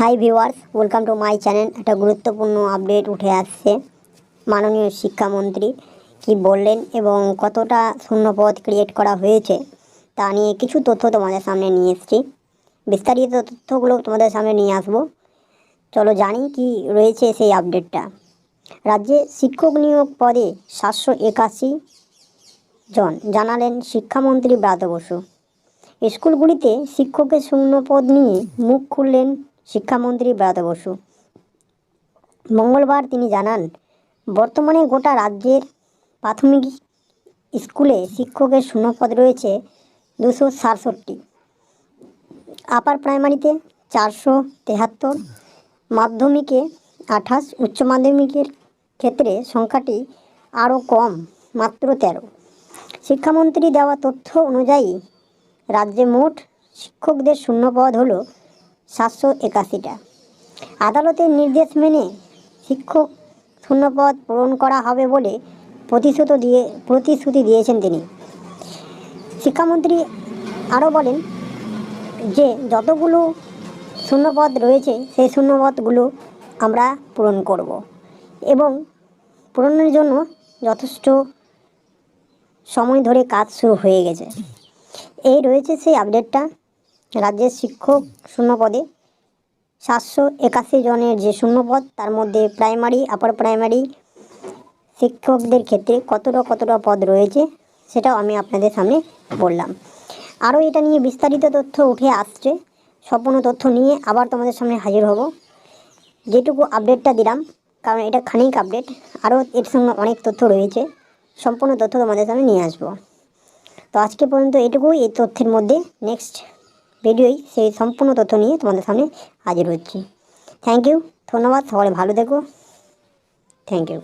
Hi viewers welcome to my channel একটা গুরুত্বপূর্ণ update উঠে আসছে। মাননীয় শিক্ষামন্ত্রী কি বললেন এবং কতটা শূন্যপদ ক্রিয়েট করা হয়েছে তা নিয়ে কিছু তথ্য তোমাদের সামনে নিয়ে এসেছি। বিস্তারিত তথ্যগুলো তোমাদের সামনে নিয়ে আসব। চলো জানি কি রয়েছে সেই আপডেটটা রাজ্যে শিক্ষক নিয়োগ পদে সাতশো একাশি জন, জানালেন শিক্ষামন্ত্রী ব্রাত বসু। স্কুলগুলিতে শিক্ষকের শূন্য পদ নিয়ে মুখ খুললেন শিক্ষামন্ত্রী ব্রাত বসু। মঙ্গলবার তিনি জানান, বর্তমানে গোটা রাজ্যের প্রাথমিক স্কুলে শিক্ষকের শূন্যপদ রয়েছে দুশো সাতষট্টি। আপার প্রাইমারিতে চারশো তেহাত্তর, মাধ্যমিকে আঠাশ, উচ্চ মাধ্যমিকের ক্ষেত্রে সংখ্যাটি আরও কম, মাত্র তেরো। শিক্ষামন্ত্রী দেওয়া তথ্য অনুযায়ী, রাজ্যে মোট শিক্ষকদের শূন্যপদ হল সাতশো একাশিটা। আদালতের নির্দেশ মেনে শিক্ষক শূন্যপদ পূরণ করা হবে বলে প্রতিশ্রুত দিয়ে, প্রতিশ্রুতি দিয়েছেন তিনি। শিক্ষামন্ত্রী আরও বলেন যে, যতগুলো শূন্যপদ রয়েছে, সেই শূন্যপদগুলো আমরা পূরণ করব এবং পূরণের জন্য যথেষ্ট সময় ধরে কাজ শুরু হয়ে গেছে। এই রয়েছে সেই আপডেটটা। রাজ্যের শিক্ষক শূন্যপদে। সাতশো একাশি জনের যে শূন্যপদ, তার মধ্যে প্রাইমারি, আপার প্রাইমারি শিক্ষকদের ক্ষেত্রে কতটা কতটা পদ রয়েছে, সেটাও আমি আপনাদের সামনে বললাম। আরও এটা নিয়ে বিস্তারিত তথ্য উঠে আসছে, সম্পূর্ণ তথ্য নিয়ে আবার তোমাদের সামনে হাজির হব। যেটুকু আপডেটটা দিলাম, কারণ এটা খানিক আপডেট আরও এর সঙ্গে অনেক তথ্য রয়েছে, সম্পূর্ণ তথ্য তোমাদের সামনে নিয়ে আসব। তো আজকে পর্যন্ত এটুকুই, এই তথ্যের মধ্যে। নেক্সট ভিডিওই সেই সম্পূর্ণ তথ্য নিয়ে তোমাদের সামনে হাজির হচ্ছি। থ্যাংক ইউ ধন্যবাদ, সবাই ভালো থেকো। Thank you